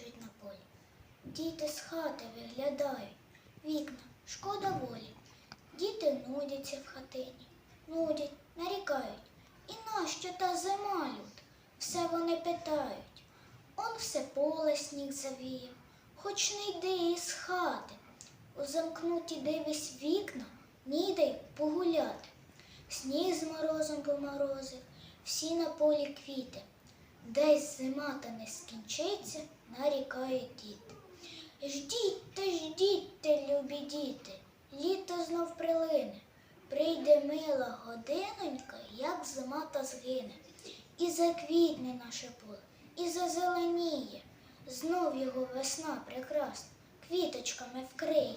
лежить на полі. Діти з хати виглядають, вікна, шкода волі. Діти нудяться в хатині, нудять, нарікають. І нащо та зима люд? Все вони питають. Он все поле сніг завіяв, хоч не йди із хати. У замкнуті дивись вікна, ніде й погуляти. Сніг з морозом поморозив, всі на полі квіти. Десь зима та не скінчиться, нарікають діти. Ждіть та ждіть, те, любі діти, літо знов прилине. Прийде мила годинонька, як зима та згине. І заквітне наше поле, і зазеленіє. Знов його весна прекрасна, квіточками вкриє.